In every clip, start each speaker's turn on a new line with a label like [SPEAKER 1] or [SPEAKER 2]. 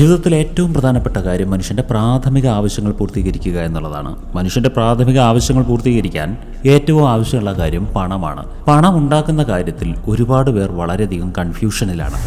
[SPEAKER 1] ജീവിതത്തിലെ ഏറ്റവും പ്രധാനപ്പെട്ട കാര്യം മനുഷ്യന്റെ പ്രാഥമിക ആവശ്യങ്ങൾ പൂർത്തീകരിക്കുക എന്നുള്ളതാണ്. മനുഷ്യന്റെ പ്രാഥമിക ആവശ്യങ്ങൾ പൂർത്തീകരിക്കാൻ ഏറ്റവും ആവശ്യമുള്ള കാര്യം പണമാണ്. പണം ഉണ്ടാക്കുന്ന കാര്യത്തിൽ ഒരുപാട് പേർ വളരെയധികം കൺഫ്യൂഷനിലാണ്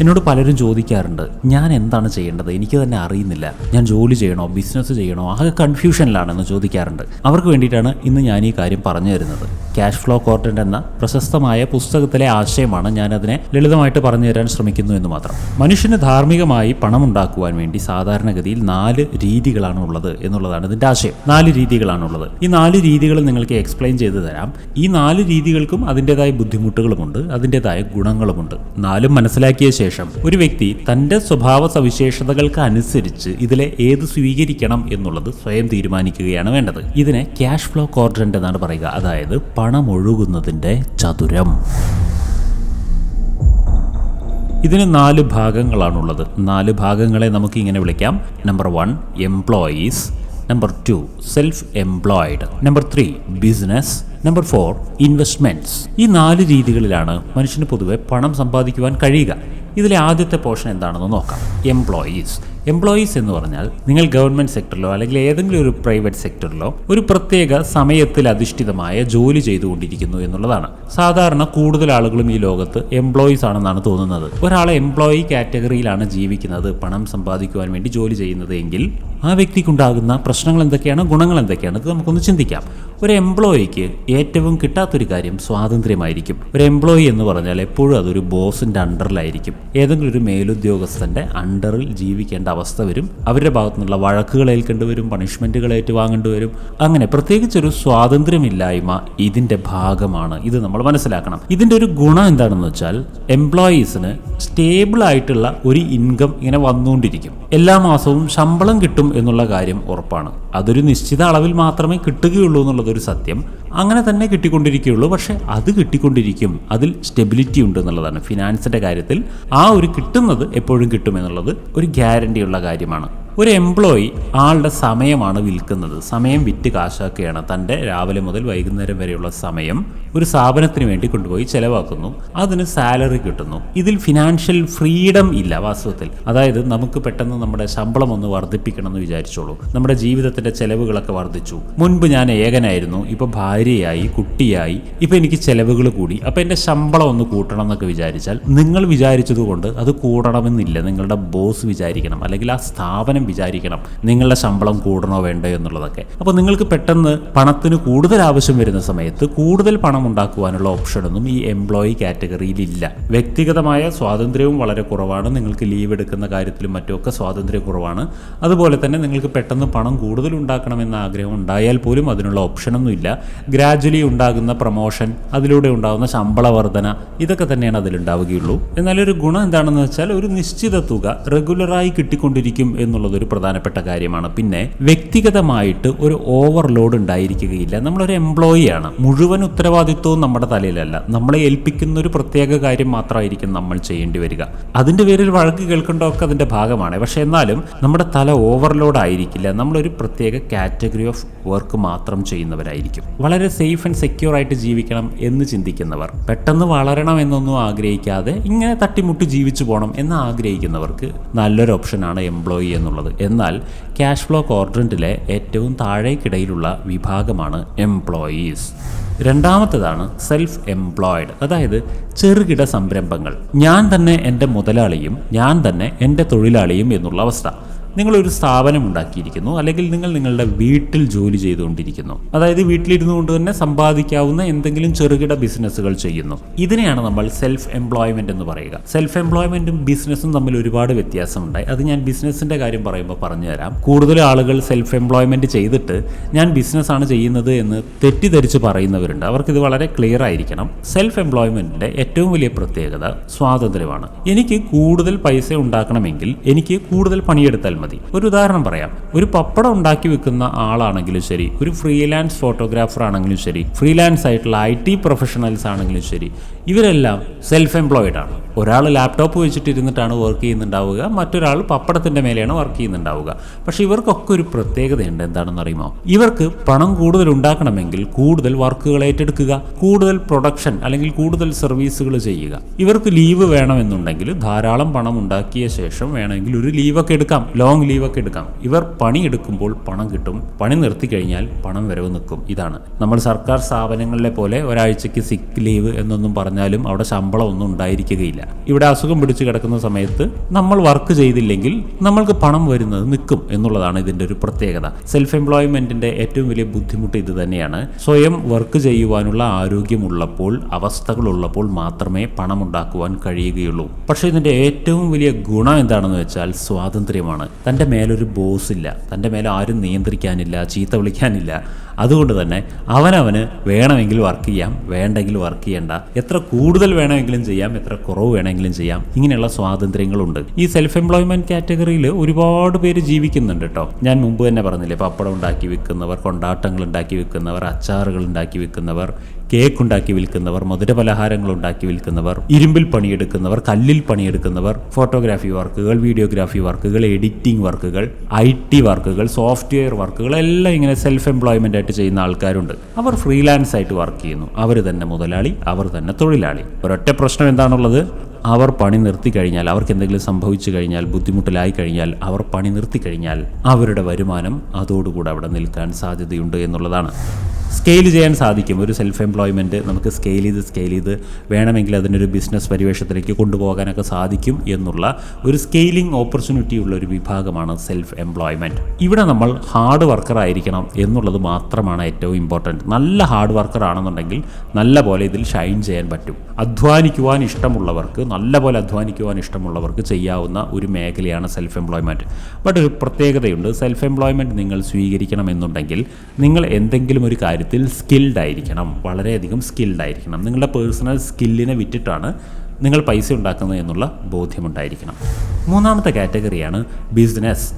[SPEAKER 1] എന്നോട് പലരും ചോദിക്കാറുണ്ട് ഞാൻ എന്താണ് ചെയ്യേണ്ടത്? എനിക്ക് തന്നെ അറിയുന്നില്ല. ഞാൻ ജോലി ചെയ്യണോ? ബിസിനസ് ചെയ്യണോ? ആകെ കൺഫ്യൂഷനിലാണെന്ന് ചോദിക്കാറുണ്ട്. അവർക്ക് വേണ്ടിയിട്ടാണ് ഇന്ന് ഞാൻ ഈ കാര്യം പറഞ്ഞു തരുന്നത്. ക്യാഷ് ഫ്ലോ കോർട്ടന്റ് എന്ന പ്രശസ്തമായ പുസ്തകത്തിലെ ആശയമാണ് ഞാനതിനെ ലളിതമായിട്ട് പറഞ്ഞു തരാൻ ശ്രമിക്കുന്നു എന്ന് മാത്രം. മനുഷ്യന് ധാർമ്മികമായി പണം ഉണ്ടാക്കുവാൻ വേണ്ടി സാധാരണഗതിയിൽ നാല് രീതികളാണ് ഉള്ളത് എന്നുള്ളതാണ് ഇതിന്റെ ആശയം. നാല് രീതികളാണുള്ളത് ഈ നാല് രീതികൾ നിങ്ങൾക്ക് എക്സ്പ്ലെയിൻ ചെയ്തു തരാം. ഈ നാല് രീതികൾക്കും അതിന്റെതായ ബുദ്ധിമുട്ടുകളുമുണ്ട് അതിന്റെതായ ഗുണങ്ങളുമുണ്ട്. നാലും മനസ്സിലാക്കിയ ശേഷം ഒരു വ്യക്തി തന്റെ സ്വഭാവ സവിശേഷതകൾക്ക് അനുസരിച്ച് ഇതിലെ ഏത് സ്വീകരിക്കണം എന്നുള്ളത് സ്വയം തീരുമാനിക്കുകയാണ് വേണ്ടത്. ഇതിനെ ക്യാഷ് ഫ്ലോ ക്വാഡ്രന്റ് എന്നാണ് പറയുക. അതായത് പണം ഒഴുകുന്നതിന്റെ ചതുരം. ഇതിന് നാല് ഭാഗങ്ങളാണുള്ളത്. നാല് ഭാഗങ്ങളെ നമുക്ക് ഇങ്ങനെ വിളിക്കാം. Number one employees number two self employed number three business number four investments ഈ നാല് രീതികളിലാണ് മനുഷ്യന് പൊതുവെ പണം സമ്പാദിക്കുവാൻ കഴിയുക. ഇതിലെ ആദ്യത്തെ പോർഷൻ എന്താണെന്ന് നോക്കാം. എംപ്ലോയീസ് എംപ്ലോയീസ് എന്ന് പറഞ്ഞാൽ നിങ്ങൾ ഗവൺമെന്റ് സെക്ടറിലോ അല്ലെങ്കിൽ ഏതെങ്കിലും ഒരു പ്രൈവറ്റ് സെക്ടറിലോ ഒരു പ്രത്യേക സമയത്തിൽ അധിഷ്ഠിതമായ ജോലി ചെയ്തുകൊണ്ടിരിക്കുന്നു എന്നുള്ളതാണ്. സാധാരണ കൂടുതൽ ആളുകളും ഈ ലോകത്ത് എംപ്ലോയീസ് ആണെന്നാണ് തോന്നുന്നത്. ഒരാളെ എംപ്ലോയി കാറ്റഗറിയിലാണ് ജീവിക്കുന്നത് പണം സമ്പാദിക്കുവാൻ വേണ്ടി ജോലി ചെയ്യുന്നത് എങ്കിൽ ആ വ്യക്തിക്കുണ്ടാകുന്ന പ്രശ്നങ്ങൾ എന്തൊക്കെയാണ് ഗുണങ്ങൾ എന്തൊക്കെയാണ് ഇത് നമുക്കൊന്ന് ചിന്തിക്കാം. ഒരു എംപ്ലോയിക്ക് ഏറ്റവും കിട്ടാത്തൊരു കാര്യം സ്വാതന്ത്ര്യമായിരിക്കും. ഒരു എംപ്ലോയി എന്ന് പറഞ്ഞാൽ എപ്പോഴും അതൊരു ബോസിന്റെ അണ്ടറിലായിരിക്കും ഏതെങ്കിലും ഒരു മേലുദ്യോഗസ്ഥന്റെ അണ്ടറിൽ ജീവിക്കേണ്ട അവസ്ഥ വരും. അവരുടെ ഭാഗത്തു നിന്നുള്ള വഴക്കുകൾ ഏൽക്കേണ്ടി വരും പണിഷ്മെന്റുകൾ ഏറ്റുവാങ്ങേണ്ടി വരും. അങ്ങനെ പ്രത്യേകിച്ചൊരു സ്വാതന്ത്ര്യമില്ലായ്മ ഇതിന്റെ ഭാഗമാണ്. ഇത് നമ്മൾ മനസ്സിലാക്കണം. ഇതിന്റെ ഒരു ഗുണം എന്താണെന്ന് വെച്ചാൽ എംപ്ലോയീസിന് സ്റ്റേബിൾ ആയിട്ടുള്ള ഒരു ഇൻകം ഇങ്ങനെ വന്നുകൊണ്ടിരിക്കും. എല്ലാ മാസവും ശമ്പളം കിട്ടും എന്നുള്ള കാര്യം ഉറപ്പാണ്. അതൊരു നിശ്ചിത അളവിൽ മാത്രമേ കിട്ടുകയുള്ളൂ എന്നുള്ളതൊരു സത്യം. അങ്ങനെ തന്നെ കിട്ടിക്കൊണ്ടിരിക്കുകയുള്ളൂ. പക്ഷേ അത് കിട്ടിക്കൊണ്ടിരിക്കും. അതിൽ സ്റ്റെബിലിറ്റി ഉണ്ട് എന്നുള്ളതാണ്. ഫിനാൻസിന്റെ കാര്യത്തിൽ ആ ഒരു കിട്ടുന്നത് എപ്പോഴും കിട്ടും എന്നുള്ളത് ഒരു ഗ്യാരണ്ടിയുള്ള കാര്യമാണ്. ഒരു എംപ്ലോയി ആളുടെ സമയമാണ് വിൽക്കുന്നത്. സമയം വിറ്റ് കാശാക്കുകയാണ്. തന്റെ രാവിലെ മുതൽ വൈകുന്നേരം വരെയുള്ള സമയം ഒരു സ്ഥാപനത്തിന് വേണ്ടി കൊണ്ടുപോയി ചെലവാക്കുന്നു. അതിന് സാലറി കിട്ടുന്നു. ഇതിൽ ഫിനാൻഷ്യൽ ഫ്രീഡം ഇല്ല വാസ്തവത്തിൽ. അതായത് നമുക്ക് പെട്ടെന്ന് നമ്മുടെ ശമ്പളം ഒന്ന് വർദ്ധിപ്പിക്കണം എന്ന് വിചാരിച്ചോളൂ. നമ്മുടെ ജീവിതത്തിന്റെ ചെലവുകളൊക്കെ വർദ്ധിച്ചു. മുൻപ് ഞാൻ ഏകനായിരുന്നു. ഇപ്പോൾ ഭാര്യയായി കുട്ടിയായി. ഇപ്പോൾ എനിക്ക് ചെലവുകൾ കൂടി. അപ്പോൾ എന്റെ ശമ്പളം ഒന്ന് കൂട്ടണം എന്നൊക്കെ വിചാരിച്ചാൽ നിങ്ങൾ വിചാരിച്ചതുകൊണ്ട് അത് കൂടണമെന്നില്ല. നിങ്ങളുടെ ബോസ് വിചാരിക്കണം. അല്ലെങ്കിൽ ആ സ്ഥാപനം വിചാരിക്കണം. നിങ്ങളുടെ ശമ്പളം കൂടണോ വേണ്ടോ എന്നുള്ളതൊക്കെ. അപ്പോൾ നിങ്ങൾക്ക് പെട്ടെന്ന് പണത്തിന് കൂടുതൽ ആവശ്യം വരുന്ന സമയത്ത് കൂടുതൽ പണം ഉണ്ടാക്കുവാനുള്ള ഓപ്ഷനൊന്നും ഈ എംപ്ലോയി കാറ്റഗറിയിൽ ഇല്ല. വ്യക്തിഗതമായ സ്വാതന്ത്ര്യവും വളരെ കുറവാണ്. നിങ്ങൾക്ക് ലീവ് എടുക്കുന്ന കാര്യത്തിലും മറ്റുമൊക്കെ സ്വാതന്ത്ര്യം കുറവാണ്. അതുപോലെ തന്നെ നിങ്ങൾക്ക് പെട്ടെന്ന് പണം കൂടുതൽ ഉണ്ടാക്കണമെന്ന ആഗ്രഹം ഉണ്ടായാൽ പോലും അതിനുള്ള ഓപ്ഷനൊന്നും ഇല്ല. ഗ്രാജ്വലി ഉണ്ടാകുന്ന പ്രൊമോഷൻ അതിലൂടെ ഉണ്ടാകുന്ന ശമ്പള വർധന ഇതൊക്കെ തന്നെയാണ് അതിലുണ്ടാവുകയുള്ളൂ. എന്നാൽ ഒരു ഗുണം എന്താണെന്ന് വെച്ചാൽ ഒരു നിശ്ചിത തുക റെഗുലറായി കിട്ടിക്കൊണ്ടിരിക്കും എന്നുള്ളത് ഒരു പ്രധാനപ്പെട്ട കാര്യമാണ്. പിന്നെ വ്യക്തിഗതമായിട്ട് ഒരു ഓവർലോഡ് ഉണ്ടായിരിക്കുകയില്ല. നമ്മളൊരു എംപ്ലോയി ആണ്. മുഴുവൻ ഉത്തരവാദിത്വവും നമ്മുടെ തലയിലല്ല. നമ്മളെ ഏൽപ്പിക്കുന്ന ഒരു പ്രത്യേക കാര്യം മാത്രമായിരിക്കും നമ്മൾ ചെയ്യേണ്ടി വരിക. അതിന്റെ പേരിൽ വഴക്ക് കേൾക്കേണ്ടതൊക്കെ അതിന്റെ ഭാഗമാണ്. പക്ഷെ എന്നാലും നമ്മുടെ തല ഓവർലോഡ് ആയിരിക്കില്ല. നമ്മളൊരു പ്രത്യേക കാറ്റഗറി ഓഫ് വർക്ക് മാത്രം ചെയ്യുന്നവരായിരിക്കും. വളരെ സേഫ് ആൻഡ് സെക്യൂർ ആയിട്ട് ജീവിക്കണം എന്ന് ചിന്തിക്കുന്നവർ പെട്ടെന്ന് വളരണം എന്നൊന്നും ആഗ്രഹിക്കാതെ ഇങ്ങനെ തട്ടിമുട്ടി ജീവിച്ചു പോകണം എന്ന് ആഗ്രഹിക്കുന്നവർക്ക് നല്ലൊരു ഓപ്ഷനാണ് എംപ്ലോയി എന്നുള്ളത്. എന്നാൽ ക്യാഷ് ഫ്ലോ ക്വാർഡ്രന്റിലെ ഏറ്റവും താഴേക്കിടയിലുള്ള വിഭാഗമാണ് എംപ്ലോയീസ് രണ്ടാമത്തേതാണ് സെൽഫ് എംപ്ലോയിഡ് അതായത് ചെറുകിട സംരംഭങ്ങൾ. ഞാൻ തന്നെ എന്റെ മുതലാളിയും ഞാൻ തന്നെ എന്റെ തൊഴിലാളിയും എന്നുള്ള അവസ്ഥ. നിങ്ങളൊരു സ്ഥാപനം ഉണ്ടാക്കിയിരിക്കുന്നു അല്ലെങ്കിൽ നിങ്ങൾ നിങ്ങളുടെ വീട്ടിൽ ജോലി ചെയ്തുകൊണ്ടിരിക്കുന്നു. അതായത് വീട്ടിലിരുന്നു കൊണ്ട് തന്നെ സമ്പാദിക്കാവുന്ന എന്തെങ്കിലും ചെറുകിട ബിസിനസ്സുകൾ ചെയ്യുന്നു. ഇതിനെയാണ് നമ്മൾ സെൽഫ് എംപ്ലോയ്മെന്റ് എന്ന് പറയുക. സെൽഫ് എംപ്ലോയ്മെന്റും ബിസിനസ്സും തമ്മിൽ ഒരുപാട് വ്യത്യാസമുണ്ടായി. അത് ഞാൻ ബിസിനസ്സിന്റെ കാര്യം പറയുമ്പോൾ പറഞ്ഞു തരാം കൂടുതൽ ആളുകൾ സെൽഫ് എംപ്ലോയ്മെന്റ് ചെയ്തിട്ട് ഞാൻ ബിസിനസ്സാണ് ചെയ്യുന്നത് എന്ന് തെറ്റിദ്ധരിച്ച് പറയുന്നവരുണ്ട്. അവർക്ക് ഇത് വളരെ ക്ലിയർ ആയിരിക്കണം. സെൽഫ് എംപ്ലോയ്മെന്റിന്റെ ഏറ്റവും വലിയ പ്രത്യേകത സ്വാതന്ത്ര്യമാണ്. എനിക്ക് കൂടുതൽ പൈസ ഉണ്ടാക്കണമെങ്കിൽ എനിക്ക് കൂടുതൽ പണിയെടുത്താൽ മതി. ഒരു ഉദാഹരണം പറയാം. ഒരു പപ്പടം ഉണ്ടാക്കി വെക്കുന്ന ആളാണെങ്കിലും ശരി ഒരു ഫ്രീലാൻസ് ഫോട്ടോഗ്രാഫർ ആണെങ്കിലും ശരി ഫ്രീലാൻസ് ആയിട്ടുള്ള ഐ ടി പ്രൊഫഷണൽസ് ആണെങ്കിലും ശരി ഇവരെല്ലാം സെൽഫ് എംപ്ലോയിഡ് ആണ്. ഒരാൾ ലാപ്ടോപ്പ് വെച്ചിട്ട് ഇരുന്നിട്ടാണ് വർക്ക് ചെയ്യുന്നുണ്ടാവുക മറ്റൊരാൾ പപ്പടത്തിന്റെ മേലെയാണ് വർക്ക് ചെയ്യുന്നുണ്ടാവുക. പക്ഷേ ഇവർക്കൊക്കെ ഒരു പ്രത്യേകതയുണ്ട് എന്താണെന്ന് അറിയുമോ ഇവർക്ക് പണം കൂടുതൽ ഉണ്ടാക്കണമെങ്കിൽ കൂടുതൽ വർക്കുകൾ ഏറ്റെടുക്കുക കൂടുതൽ പ്രൊഡക്ഷൻ അല്ലെങ്കിൽ കൂടുതൽ സർവീസുകൾ ചെയ്യുക. ഇവർക്ക് ലീവ് വേണമെന്നുണ്ടെങ്കിൽ ധാരാളം പണം ഉണ്ടാക്കിയ ശേഷം വേണമെങ്കിൽ ഒരു ലീവൊക്കെ എടുക്കാം ലോങ് ലീവൊക്കെ എടുക്കാം. ഇവർ പണിയെടുക്കുമ്പോൾ പണം കിട്ടും പണി നിർത്തി കഴിഞ്ഞാൽ പണം വരവ് നിൽക്കും. ഇതാണ്. നമ്മൾ സർക്കാർ സ്ഥാപനങ്ങളിലെ പോലെ ഒരാഴ്ചയ്ക്ക് സിക്ക് ലീവ് എന്നൊന്നും പറഞ്ഞാലും അവിടെ ശമ്പളം ഒന്നും ഉണ്ടായിരിക്കുകയില്ല. ഇവിടെ അസുഖം പിടിച്ചു കിടക്കുന്ന സമയത്ത് നമ്മൾ വർക്ക് ചെയ്തില്ലെങ്കിൽ നമ്മൾക്ക് പണം വരുന്നത് നിൽക്കും എന്നുള്ളതാണ് ഇതിന്റെ ഒരു പ്രത്യേകത. സെൽഫ് എംപ്ലോയ്മെന്റിന്റെ ഏറ്റവും വലിയ ബുദ്ധിമുട്ട് ഇത് തന്നെയാണ്. സ്വയം വർക്ക് ചെയ്യുവാനുള്ള ആരോഗ്യമുള്ളപ്പോൾ അവസ്ഥകളുള്ളപ്പോൾ മാത്രമേ പണം ഉണ്ടാക്കുവാൻ കഴിയുകയുള്ളൂ. പക്ഷേ ഇതിന്റെ ഏറ്റവും വലിയ ഗുണം എന്താണെന്ന് വെച്ചാൽ സ്വാതന്ത്ര്യമാണ്. തന്റെ മേലൊരു ബോസ് ഇല്ല തന്റെ മേലെ ആരും നിയന്ത്രിക്കാനില്ല ചീത്ത വിളിക്കാനില്ല. അതുകൊണ്ട് തന്നെ അവനവന് വേണമെങ്കിൽ വർക്ക് ചെയ്യാം വേണ്ടെങ്കിൽ വർക്ക് ചെയ്യേണ്ട. എത്ര കൂടുതൽ വേണമെങ്കിലും ചെയ്യാം എത്ര കുറവ് വേണമെങ്കിലും ചെയ്യാം. ഇങ്ങനെയുള്ള സ്വാതന്ത്ര്യങ്ങളുണ്ട്. ഈ സെൽഫ് എംപ്ലോയ്മെന്റ് കാറ്റഗറിയിൽ ഒരുപാട് പേര് ജീവിക്കുന്നുണ്ട് കേട്ടോ ഞാൻ മുമ്പ് തന്നെ പറഞ്ഞില്ലേ പപ്പടം ഉണ്ടാക്കി വിൽക്കുന്നവർ കൊണ്ടാട്ടങ്ങൾ ഉണ്ടാക്കി വിൽക്കുന്നവർ അച്ചാറുകൾ ഉണ്ടാക്കി വിൽക്കുന്നവർ കേക്ക് ഉണ്ടാക്കി വിൽക്കുന്നവർ മധുര പലഹാരങ്ങൾ ഉണ്ടാക്കി വിൽക്കുന്നവർ ഇരുമ്പിൽ പണിയെടുക്കുന്നവർ കല്ലിൽ പണിയെടുക്കുന്നവർ ഫോട്ടോഗ്രാഫി വർക്കുകൾ വീഡിയോഗ്രാഫി വർക്കുകൾ എഡിറ്റിംഗ് വർക്കുകൾ ഐ ടി വർക്കുകൾ സോഫ്റ്റ്വെയർ വർക്കുകൾ എല്ലാം ഇങ്ങനെ സെൽഫ് എംപ്ലോയ്മെന്റ് ആയിട്ട് ചെയ്യുന്ന ആൾക്കാരുണ്ട്. അവർ ഫ്രീലാൻസ് ആയിട്ട് വർക്ക് ചെയ്യുന്നു. അവർ തന്നെ മുതലാളി അവർ തന്നെ തൊഴിലാളി. ഒരൊറ്റ പ്രശ്നം എന്താണുള്ളത്? അവർ പണി നിർത്തി കഴിഞ്ഞാൽ അവർക്ക് എന്തെങ്കിലും സംഭവിച്ചു കഴിഞ്ഞാൽ ബുദ്ധിമുട്ടിലായി കഴിഞ്ഞാൽ അവർ പണി നിർത്തി കഴിഞ്ഞാൽ അവരുടെ വരുമാനം അതോടുകൂടെ അവിടെ നിൽക്കാൻ സാധ്യതയുണ്ട് എന്നുള്ളതാണ്. സ്കെയിൽ ചെയ്യാൻ സാധിക്കും. ഒരു സെൽഫ് എംപ്ലോയ്മെന്റ് നമുക്ക് സ്കെയിൽ ചെയ്ത് സ്കെയിൽ ചെയ്ത് വേണമെങ്കിൽ അതിനൊരു ബിസിനസ് പരിവേഷത്തിലേക്ക് കൊണ്ടുപോകാനൊക്കെ സാധിക്കും എന്നുള്ള ഒരു സ്കെയിലിംഗ് ഓപ്പർച്യൂണിറ്റി ഉള്ള ഒരു വിഭാഗമാണ് സെൽഫ് എംപ്ലോയ്മെന്റ് ഇവിടെ നമ്മൾ ഹാർഡ് വർക്കർ ആയിരിക്കണം എന്നുള്ളത് മാത്രമാണ് ഏറ്റവും ഇമ്പോർട്ടന്റ് നല്ല ഹാർഡ് വർക്കർ ആണെന്നുണ്ടെങ്കിൽ നല്ല പോലെ ഇതിൽ ഷൈൻ ചെയ്യാൻ പറ്റും. അധ്വാനിക്കുവാൻ ഇഷ്ടമുള്ളവർക്ക് നല്ല പോലെ അധ്വാനിക്കുവാൻ ഇഷ്ടമുള്ളവർക്ക് ചെയ്യാവുന്ന ഒരു മേഖലയാണ് സെൽഫ് എംപ്ലോയ്മെന്റ് ബട്ട് ഒരു പ്രത്യേകതയുണ്ട്. സെൽഫ് എംപ്ലോയ്മെന്റ് നിങ്ങൾ സ്വീകരിക്കണമെന്നുണ്ടെങ്കിൽ നിങ്ങൾ എന്തെങ്കിലും ഒരു കാര്യത്തിൽ സ്കിൽഡ് ആയിരിക്കണം. വളരെയധികം സ്കിൽഡ് ആയിരിക്കണം. നിങ്ങളുടെ പേഴ്സണൽ സ്കില്ലിനെ വിറ്റിട്ടാണ് നിങ്ങൾ പൈസ ഉണ്ടാക്കുന്നത് എന്നുള്ള ബോധ്യമുണ്ടായിരിക്കണം. മൂന്നാമത്തെ കാറ്റഗറിയാണ് ബിസിനസ്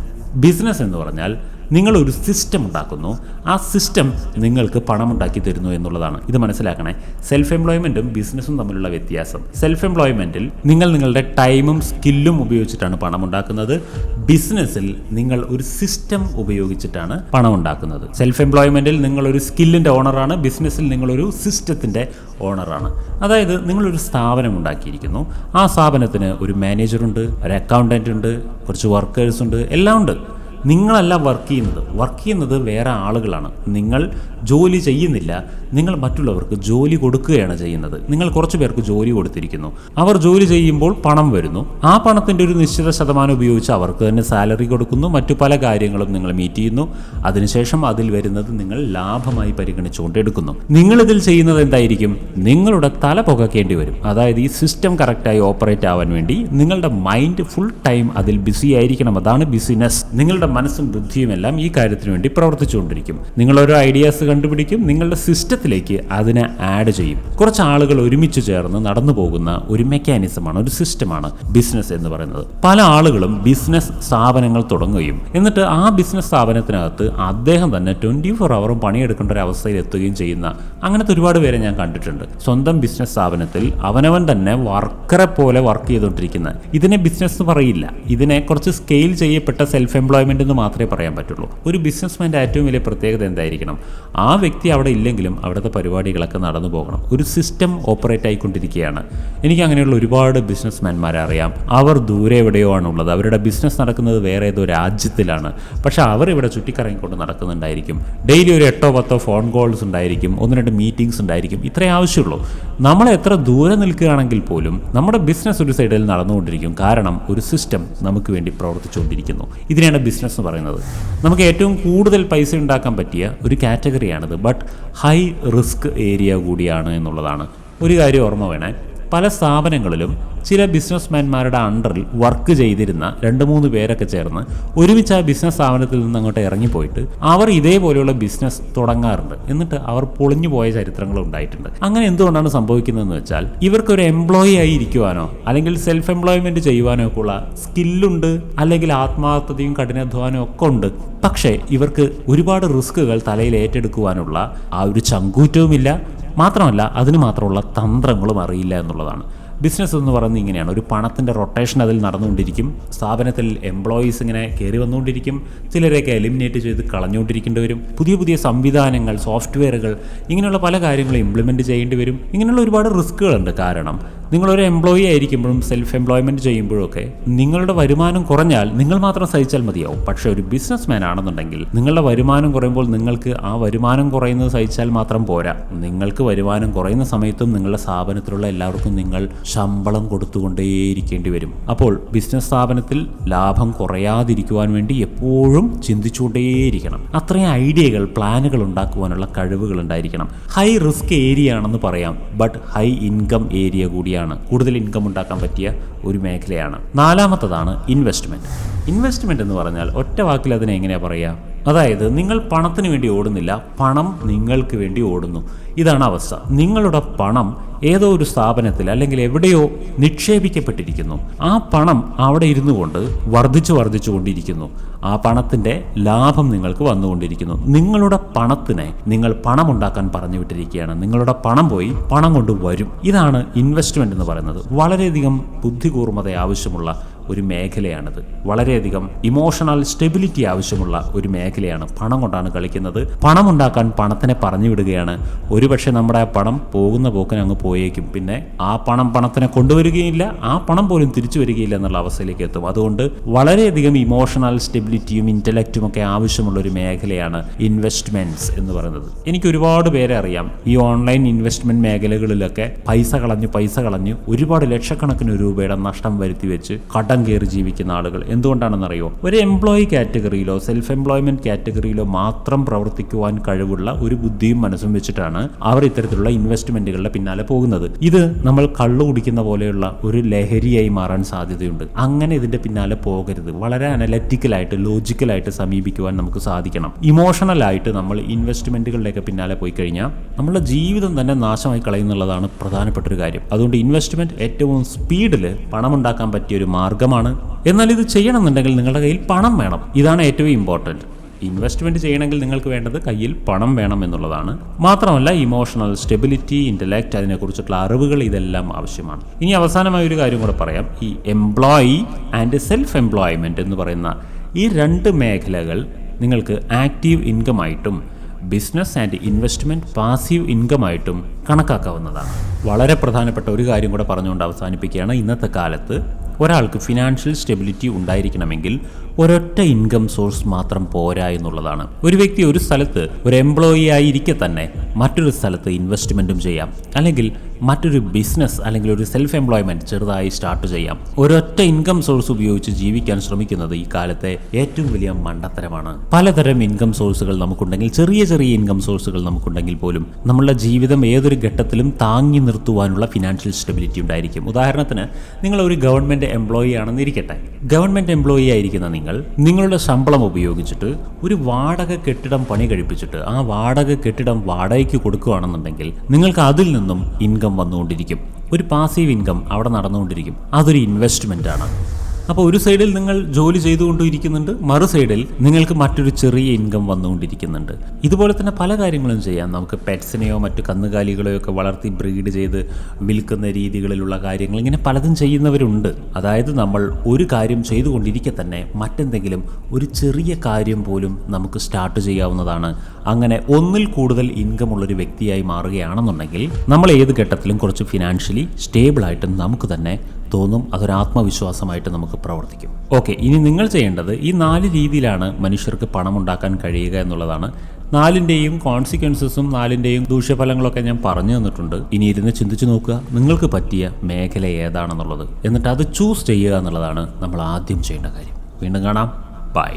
[SPEAKER 1] ബിസിനസ് എന്ന് പറഞ്ഞാൽ നിങ്ങൾ ഒരു സിസ്റ്റം ഉണ്ടാക്കുന്നു. ആ സിസ്റ്റം നിങ്ങൾക്ക് പണം ഉണ്ടാക്കി തരുന്നു എന്നുള്ളതാണ്. ഇത് മനസ്സിലാക്കണേ. സെൽഫ് എംപ്ലോയ്മെന്റും ബിസിനസ്സും തമ്മിലുള്ള വ്യത്യാസം. സെൽഫ് എംപ്ലോയ്മെന്റിൽ നിങ്ങൾ നിങ്ങളുടെ ടൈമും സ്കില്ലും ഉപയോഗിച്ചിട്ടാണ് പണം ഉണ്ടാക്കുന്നത് ബിസിനസ്സിൽ നിങ്ങൾ ഒരു സിസ്റ്റം ഉപയോഗിച്ചിട്ടാണ് പണം ഉണ്ടാക്കുന്നത് സെൽഫ് എംപ്ലോയ്മെന്റിൽ നിങ്ങളൊരു സ്കില്ലിന്റെ ഓണറാണ് ബിസിനസ്സിൽ നിങ്ങളൊരു സിസ്റ്റത്തിന്റെ ഓണറാണ് അതായത് നിങ്ങളൊരു സ്ഥാപനം ഉണ്ടാക്കിയിരിക്കുന്നു. ആ സ്ഥാപനത്തിന് ഒരു മാനേജറുണ്ട് ഒരു അക്കൗണ്ടന്റ് ഉണ്ട് കുറച്ച് വർക്കേഴ്സ് ഉണ്ട് എല്ലാം ഉണ്ട്. നിങ്ങളല്ല വർക്ക് ചെയ്യുന്നത്. വർക്ക് ചെയ്യുന്നത് വേറെ ആളുകളാണ്. നിങ്ങൾ ജോലി ചെയ്യുന്നില്ല. നിങ്ങൾ മറ്റുള്ളവർക്ക് ജോലി കൊടുക്കുകയാണ് ചെയ്യുന്നത്. നിങ്ങൾ കുറച്ചു പേർക്ക് ജോലി കൊടുത്തിരിക്കുന്നു. അവർ ജോലി ചെയ്യുമ്പോൾ പണം വരുന്നു. ആ പണത്തിന്റെ ഒരു നിശ്ചിത ശതമാനം ഉപയോഗിച്ച് അവർക്ക് തന്നെ സാലറി കൊടുക്കുന്നു. മറ്റു പല കാര്യങ്ങളും നിങ്ങൾ മീറ്റ് ചെയ്യുന്നു. അതിനുശേഷം അതിൽ വരുന്നത് നിങ്ങൾ ലാഭമായി പരിഗണിച്ചുകൊണ്ട് എടുക്കുന്നു നിങ്ങളിതിൽ ചെയ്യുന്നത് എന്തായിരിക്കും? നിങ്ങളുടെ തല പുകക്കേണ്ടി വരും. അതായത് ഈ സിസ്റ്റം കറക്റ്റായി ഓപ്പറേറ്റ് ആവാൻ വേണ്ടി നിങ്ങളുടെ മൈൻഡ് ഫുൾ ടൈം അതിൽ ബിസി ആയിരിക്കണം. അതാണ് ബിസിനസ് നിങ്ങളുടെ മനസ്സും ബുദ്ധിയും എല്ലാം ഈ കാര്യത്തിന് വേണ്ടി പ്രവർത്തിച്ചുകൊണ്ടിരിക്കും. നിങ്ങൾ ഓരോ ഐഡിയാസ് കണ്ടുപിടിക്കും നിങ്ങളുടെ സിസ്റ്റത്തിലേക്ക് അതിനെ ആഡ് ചെയ്യും. കുറച്ച് ആളുകൾ ഒരുമിച്ച് ചേർന്ന് നടന്നു പോകുന്ന ഒരു മെക്കാനിസമാണ് ഒരു സിസ്റ്റമാണ് ബിസിനസ് എന്ന് പറയുന്നത്. പല ആളുകളും ബിസിനസ് സ്ഥാപനങ്ങൾ തുടങ്ങുകയും എന്നിട്ട് ആ ബിസിനസ് സ്ഥാപനത്തിനകത്ത് അദ്ദേഹം തന്നെ ട്വന്റി ഫോർ അവറും പണിയെടുക്കേണ്ട ഒരു അവസ്ഥയിൽ എത്തുകയും ചെയ്യുന്ന അങ്ങനത്തെ ഒരുപാട് പേരെ ഞാൻ കണ്ടിട്ടുണ്ട്. സ്വന്തം ബിസിനസ് സ്ഥാപനത്തിൽ അവനവൻ തന്നെ വർക്കറെ പോലെ വർക്ക് ചെയ്തുകൊണ്ടിരിക്കുന്ന. ഇതിനെ ബിസിനസ് പറയില്ല. ഇതിനെ കുറച്ച് സ്കെയിൽ ചെയ്യപ്പെട്ട സെൽഫ് എംപ്ലോയ്മെന്റ് എന്ന് മാത്രമേ പറയാൻ പറ്റുള്ളൂ. ഒരു ബിസിനസ്മാന്റെ ഏറ്റവും വലിയ പ്രത്യേകത എന്തായിരിക്കണം? ആ വ്യക്തി അവിടെ ഇല്ലെങ്കിലും അവിടുത്തെ പരിപാടികളൊക്കെ നടന്നു പോകണം. ഒരു സിസ്റ്റം ഓപ്പറേറ്റ് ആയിക്കൊണ്ടിരിക്കുകയാണ്. എനിക്ക് അങ്ങനെയുള്ള ഒരുപാട് ബിസിനസ്മാൻമാരെ അറിയാം. അവർ ദൂരെ എവിടെയോ ആണുള്ളത്. അവരുടെ ബിസിനസ് നടക്കുന്നത് വേറെ ഏതോ രാജ്യത്തിലാണ്. പക്ഷേ അവർ ഇവിടെ ചുറ്റിക്കറങ്ങിക്കൊണ്ട് നടക്കുന്നുണ്ടായിരിക്കും. ഡെയിലി ഒരു എട്ടോ പത്തോ ഫോൺ കോൾസ് ഉണ്ടായിരിക്കും. ഒന്ന് രണ്ട് മീറ്റിംഗ്സ് ഉണ്ടായിരിക്കും. ഇത്രേ ആവശ്യമുള്ളൂ. നമ്മൾ എത്ര ദൂരെ നിൽക്കുകയാണെങ്കിൽ പോലും നമ്മുടെ ബിസിനസ് ഒരു സൈഡിൽ നടന്നുകൊണ്ടിരിക്കും. കാരണം ഒരു സിസ്റ്റം നമുക്ക് വേണ്ടി പ്രവർത്തിച്ചുകൊണ്ടിരിക്കുന്നു. ഇതിനെയാണ് ബിസിനസ് എന്ന് പറയുന്നത്. നമുക്ക് ഏറ്റവും കൂടുതൽ പൈസ ഉണ്ടാക്കാൻ പറ്റിയ ഒരു കാറ്റഗറിയാണിത് ബട്ട് ഹൈ റിസ്ക് ഏരിയ കൂടിയാണ് എന്നുള്ളതാണ്. ഒരു കാര്യം ഓർമ്മ വേണേ. പല സ്ഥാപനങ്ങളിലും ചില ബിസിനസ്മാൻമാരുടെ അണ്ടറിൽ വർക്ക് ചെയ്തിരുന്ന രണ്ട് മൂന്ന് പേരൊക്കെ ചേർന്ന് ഒരുമിച്ച് ആ ബിസിനസ് സ്ഥാപനത്തിൽ നിന്ന് അങ്ങോട്ട് ഇറങ്ങിപ്പോയിട്ട് അവർ ഇതേപോലെയുള്ള ബിസിനസ് തുടങ്ങാറുണ്ട്. എന്നിട്ട് അവർ പൊളിഞ്ഞു പോയ ചരിത്രങ്ങൾ ഉണ്ടായിട്ടുണ്ട്. അങ്ങനെ എന്തുകൊണ്ടാണ് സംഭവിക്കുന്നതെന്ന് വെച്ചാൽ ഇവർക്ക് ഒരു എംപ്ലോയി ആയി ഇരിക്കുവാനോ അല്ലെങ്കിൽ സെൽഫ് എംപ്ലോയ്മെന്റ് ചെയ്യുവാനോ ഒക്കെ ഉള്ള സ്കില്ലുണ്ട് അല്ലെങ്കിൽ ആത്മാർത്ഥതയും കഠിനാധ്വാനവും ഒക്കെ ഉണ്ട്. പക്ഷേ ഇവർക്ക് ഒരുപാട് റിസ്കുകൾ തലയിൽ ഏറ്റെടുക്കുവാനുള്ള ആ ഒരു ചങ്കൂറ്റവുമില്ല. മാത്രമല്ല അതിന് മാത്രമുള്ള തന്ത്രങ്ങളും അറിയില്ല എന്നുള്ളതാണ്. ബിസിനസ് എന്ന് പറയുന്നത് ഇങ്ങനെയാണ്. ഒരു പണത്തിന്റെ റൊട്ടേഷൻ അതിൽ നടന്നുകൊണ്ടിരിക്കും. സ്ഥാപനത്തിൽ എംപ്ലോയീസ് ഇങ്ങനെ കയറി വന്നുകൊണ്ടിരിക്കും. ചിലരെയൊക്കെ എലിമിനേറ്റ് ചെയ്ത് കളഞ്ഞുകൊണ്ടിരിക്കേണ്ടി വരും. പുതിയ പുതിയ സംവിധാനങ്ങൾ സോഫ്റ്റ്വെയറുകൾ ഇങ്ങനെയുള്ള പല കാര്യങ്ങളും ഇംപ്ലിമെന്റ് ചെയ്യേണ്ടി വരും. ഇങ്ങനെയുള്ള ഒരുപാട് റിസ്ക്കുകളുണ്ട് കാരണം നിങ്ങളൊരു എംപ്ലോയി ആയിരിക്കുമ്പോഴും സെൽഫ് എംപ്ലോയ്മെന്റ് ചെയ്യുമ്പോഴൊക്കെ നിങ്ങളുടെ വരുമാനം കുറഞ്ഞാൽ നിങ്ങൾ മാത്രം സഹിച്ചാൽ മതിയാവും. പക്ഷേ ഒരു ബിസിനസ് മാൻ ആണെന്നുണ്ടെങ്കിൽ നിങ്ങളുടെ വരുമാനം കുറയുമ്പോൾ നിങ്ങൾക്ക് ആ വരുമാനം കുറയുന്നത് സഹിച്ചാൽ മാത്രം പോരാ. നിങ്ങൾക്ക് വരുമാനം കുറയുന്ന സമയത്തും നിങ്ങളുടെ സ്ഥാപനത്തിലുള്ള എല്ലാവർക്കും നിങ്ങൾ ശമ്പളം കൊടുത്തുകൊണ്ടേയിരിക്കേണ്ടി വരും. അപ്പോൾ ബിസിനസ് സ്ഥാപനത്തിൽ ലാഭം കുറയാതിരിക്കുവാൻ വേണ്ടി എപ്പോഴും ചിന്തിച്ചുകൊണ്ടേയിരിക്കണം. അത്രയും ഐഡിയകൾ പ്ലാനുകൾ ഉണ്ടാക്കുവാനുള്ള കഴിവുകൾ ഉണ്ടായിരിക്കണം. ഹൈ റിസ്ക് ഏരിയ ആണെന്ന് പറയാം. ബട്ട് ഹൈ ഇൻകം ഏരിയ കൂടിയാണ് കൂടുതൽ ഇൻകം ഉണ്ടാക്കാൻ പറ്റിയ ഒരു മേഖലയാണ്. നാലാമത്തതാണ് ഇൻവെസ്റ്റ്മെന്റ് ഇൻവെസ്റ്റ്മെന്റ് എന്ന് പറഞ്ഞാൽ ഒറ്റ വാക്കിൽ അതിനെ എങ്ങനെയാ പറയുക അതായത് നിങ്ങൾ പണത്തിന് വേണ്ടി ഓടുന്നില്ല പണം നിങ്ങൾക്ക് വേണ്ടി ഓടുന്നു. ഇതാണ് അവസ്ഥ. നിങ്ങളുടെ പണം ഏതോ ഒരു സ്ഥാപനത്തിൽ അല്ലെങ്കിൽ എവിടെയോ നിക്ഷേപിക്കപ്പെട്ടിരിക്കുന്നു. ആ പണം അവിടെ ഇരുന്നു കൊണ്ട് വർദ്ധിച്ചു വർദ്ധിച്ചു കൊണ്ടിരിക്കുന്നു. ആ പണത്തിന്റെ ലാഭം നിങ്ങൾക്ക് വന്നുകൊണ്ടിരിക്കുന്നു. നിങ്ങളുടെ പണത്തിനെ നിങ്ങൾ പണം ഉണ്ടാക്കാൻ പറഞ്ഞു വിട്ടിരിക്കുകയാണ്. നിങ്ങളുടെ പണം പോയി പണം കൊണ്ട് വരും. ഇതാണ് ഇൻവെസ്റ്റ്മെന്റ് എന്ന് പറയുന്നത്. വളരെയധികം ബുദ്ധികൂർമ്മത ആവശ്യമുള്ള ഒരു മേഖലയാണിത്. വളരെയധികം ഇമോഷണൽ സ്റ്റെബിലിറ്റി ആവശ്യമുള്ള ഒരു മേഖലയാണ് പണം കൊണ്ടാണ് കളിക്കുന്നത്. പണം ഉണ്ടാക്കാൻ പണത്തിനെ പറഞ്ഞു വിടുകയാണ് ഒരുപക്ഷെ നമ്മുടെ ആ പണം പോകുന്ന പോക്കിന് അങ്ങ് പോയേക്കും. പിന്നെ ആ പണം പണത്തിനെ കൊണ്ടുവരികയില്ല ആ പണം പോലും തിരിച്ചു വരികയില്ല എന്നുള്ള അവസ്ഥയിലേക്ക് എത്തും. അതുകൊണ്ട് വളരെയധികം ഇമോഷണൽ സ്റ്റെബിലിറ്റിയും ഇന്റലക്റ്റും ഒക്കെ ആവശ്യമുള്ള ഒരു മേഖലയാണ് ഇൻവെസ്റ്റ്മെന്റ്സ് എന്ന് പറയുന്നത്. എനിക്ക് ഒരുപാട് പേരെ അറിയാം. ഈ ഓൺലൈൻ ഇൻവെസ്റ്റ്മെന്റ് മേഖലകളിലൊക്കെ പൈസ കളഞ്ഞു പൈസ കളഞ്ഞു ഒരുപാട് ലക്ഷക്കണക്കിന് രൂപയുടെ നഷ്ടം വരുത്തി വെച്ച് കടം കയറി ജീവിക്കുന്ന ആളുകൾ. എന്തുകൊണ്ടാണെന്നറിയോ? ഒരു എംപ്ലോയി കാറ്റഗറിയിലോ സെൽഫ് എംപ്ലോയ്മെന്റ് കാറ്റഗറിയിലോ മാത്രം പ്രവർത്തിക്കുവാൻ കഴിവുള്ള ഒരു ബുദ്ധിയും മനസ്സും വെച്ചിട്ടാണ് അവർ ഇത്തരത്തിലുള്ള ഇൻവെസ്റ്റ്മെന്റുകളുടെ പിന്നാലെ പോകുന്നത്. ഇത് നമ്മൾ കള്ളു കുടിക്കുന്ന പോലെയുള്ള ഒരു ലഹരിയായി മാറാൻ സാധ്യതയുണ്ട്. അങ്ങനെ ഇതിന്റെ പിന്നാലെ പോകരുത്. വളരെ അനലറ്റിക്കലായിട്ട് ലോജിക്കലായിട്ട് സമീപിക്കുവാൻ നമുക്ക് സാധിക്കണം. ഇമോഷണൽ ആയിട്ട് നമ്മൾ ഇൻവെസ്റ്റ്മെന്റുകളിലേക്ക് പിന്നാലെ പോയി കഴിഞ്ഞാൽ നമ്മുടെ ജീവിതം തന്നെ നാശമായി കളയുന്നുള്ളതാണ് പ്രധാനപ്പെട്ട ഒരു കാര്യം. അതുകൊണ്ട് ഇൻവെസ്റ്റ്മെന്റ് ഏറ്റവും സ്പീഡിൽ പണമുണ്ടാക്കാൻ പറ്റിയ ഒരു മാർഗമാണ്. എന്നാൽ ഇത് ചെയ്യണമെന്നുണ്ടെങ്കിൽ നിങ്ങളുടെ കയ്യിൽ പണം വേണം. ഇതാണ് ഏറ്റവും ഇമ്പോർട്ടന്റ് ഇൻവെസ്റ്റ്മെന്റ് ചെയ്യണമെങ്കിൽ നിങ്ങൾക്ക് വേണ്ടത് കയ്യിൽ പണം വേണം എന്നുള്ളതാണ്. മാത്രമല്ല ഇമോഷണൽ സ്റ്റെബിലിറ്റി ഇന്റലക്റ്റ് അതിനെക്കുറിച്ചിട്ടുള്ള അറിവുകൾ ഇതെല്ലാം ആവശ്യമാണ്. ഇനി അവസാനമായ ഒരു കാര്യം കൂടെ പറയാം. ഈ എംപ്ലോയി ആൻഡ് സെൽഫ് എംപ്ലോയ്മെന്റ് എന്ന് പറയുന്ന ഈ രണ്ട് മേഖലകൾ നിങ്ങൾക്ക് ആക്റ്റീവ് ഇൻകം ആയിട്ടും business and investment passive income ആയിട്ടും കണക്കാക്കാവുന്നതാണ്. വളരെ പ്രധാനപ്പെട്ട ഒരു കാര്യം കൂടെ പറഞ്ഞുകൊണ്ട് അവസാനിപ്പിക്കുകയാണ് ഇന്നത്തെ കാലത്ത്. ഒരാൾക്ക് ഫിനാൻഷ്യൽ സ്റ്റെബിലിറ്റി ഉണ്ടായിരിക്കണമെങ്കിൽ ഒരൊറ്റ ഇൻകം സോഴ്സ് മാത്രം പോരാ എന്നുള്ളതാണ്. ഒരു വ്യക്തി ഒരു സ്ഥലത്ത് ഒരു എംപ്ലോയി ആയിരിക്കെ തന്നെ മറ്റൊരു സ്ഥലത്ത് ഇൻവെസ്റ്റ്മെന്റും ചെയ്യാം. അല്ലെങ്കിൽ മറ്റൊരു ബിസിനസ് അല്ലെങ്കിൽ ഒരു സെൽഫ് എംപ്ലോയ്മെന്റ് ചെറുതായി സ്റ്റാർട്ട് ചെയ്യാം. ഒരൊറ്റ ഇൻകം സോഴ്സ് ഉപയോഗിച്ച് ജീവിക്കാൻ ശ്രമിക്കുന്നത് ഈ കാലത്തെ ഏറ്റവും വലിയ മണ്ടത്തരമാണ്. പലതരം ഇൻകം സോഴ്സുകൾ നമുക്കുണ്ടെങ്കിൽ ചെറിയ ചെറിയ ഇൻകം സോഴ്സുകൾ നമുക്കുണ്ടെങ്കിൽ പോലും നമ്മളുടെ ജീവിതം ഏതൊരു ഘട്ടത്തിലും താങ്ങി നിർത്തുവാനുള്ള ഫിനാൻഷ്യൽ സ്റ്റെബിലിറ്റി ഉണ്ടായിരിക്കും. ഉദാഹരണത്തിന് നിങ്ങൾ ഒരു ഗവൺമെന്റ് എംപ്ലോയി ആണെന്ന് ഇരിക്കട്ടെ ഗവൺമെന്റ് എംപ്ലോയി ആയിരിക്കുന്ന നിങ്ങൾ നിങ്ങളുടെ ശമ്പളം ഉപയോഗിച്ചിട്ട് ഒരു വാടക കെട്ടിടം പണി കഴിപ്പിച്ചിട്ട് ആ വാടക കെട്ടിടം വാടകയ്ക്ക് കൊടുക്കുകയാണെന്നുണ്ടെങ്കിൽ നിങ്ങൾക്ക് അതിൽ നിന്നും ഇൻകം വന്നുകൊണ്ടിരിക്കും. ഒരു പാസീവ് ഇൻകം അവിടെ നടന്നുകൊണ്ടിരിക്കും. അതൊരു ഇൻവെസ്റ്റ്മെന്റ് ആണ്. അപ്പോൾ ഒരു സൈഡിൽ നിങ്ങൾ ജോലി ചെയ്തുകൊണ്ടിരിക്കുന്നുണ്ട് മറു സൈഡിൽ നിങ്ങൾക്ക് മറ്റൊരു ചെറിയ ഇൻകം വന്നുകൊണ്ടിരിക്കുന്നുണ്ട്. ഇതുപോലെ തന്നെ പല കാര്യങ്ങളും ചെയ്യാം. നമുക്ക് പെറ്റ്സിനെയോ മറ്റു കന്നുകാലികളെയോ ഒക്കെ വളർത്തി ബ്രീഡ് ചെയ്ത് വിൽക്കുന്ന രീതികളിലുള്ള കാര്യങ്ങൾ ഇങ്ങനെ പലതും ചെയ്യുന്നവരുണ്ട്. അതായത് നമ്മൾ ഒരു കാര്യം ചെയ്തുകൊണ്ടിരിക്കെ തന്നെ മറ്റെന്തെങ്കിലും ഒരു ചെറിയ കാര്യം പോലും നമുക്ക് സ്റ്റാർട്ട് ചെയ്യാവുന്നതാണ്. അങ്ങനെ ഒന്നിൽ കൂടുതൽ ഇൻകം ഉള്ളൊരു വ്യക്തിയായി മാറുകയാണെന്നുണ്ടെങ്കിൽ നമ്മൾ ഏത് ഘട്ടത്തിലും കുറച്ച് ഫിനാൻഷ്യലി സ്റ്റേബിളായിട്ടും നമുക്ക് തന്നെ തോന്നും അതൊരു ആത്മവിശ്വാസമായിട്ട് നമുക്ക് പ്രവർത്തിക്കും. ഓക്കെ ഇനി നിങ്ങൾ ചെയ്യേണ്ടത് ഈ നാല് രീതിയിലാണ് മനുഷ്യർക്ക് പണം ഉണ്ടാക്കാൻ കഴിയുക എന്നുള്ളതാണ്. നാലിന്റെയും കോൺസിക്വൻസസും നാലിന്റെയും ദൂഷ്യഫലങ്ങളൊക്കെ ഞാൻ പറഞ്ഞു തന്നിട്ടുണ്ട്. ഇനി ഇരുന്ന് ചിന്തിച്ചു നോക്കുക നിങ്ങൾക്ക് പറ്റിയ മേഖല ഏതാണെന്നുള്ളത്. എന്നിട്ട് അത് ചൂസ് ചെയ്യുക എന്നുള്ളതാണ് നമ്മൾ ആദ്യം ചെയ്യേണ്ട കാര്യം. വീണ്ടും കാണാം. ബൈ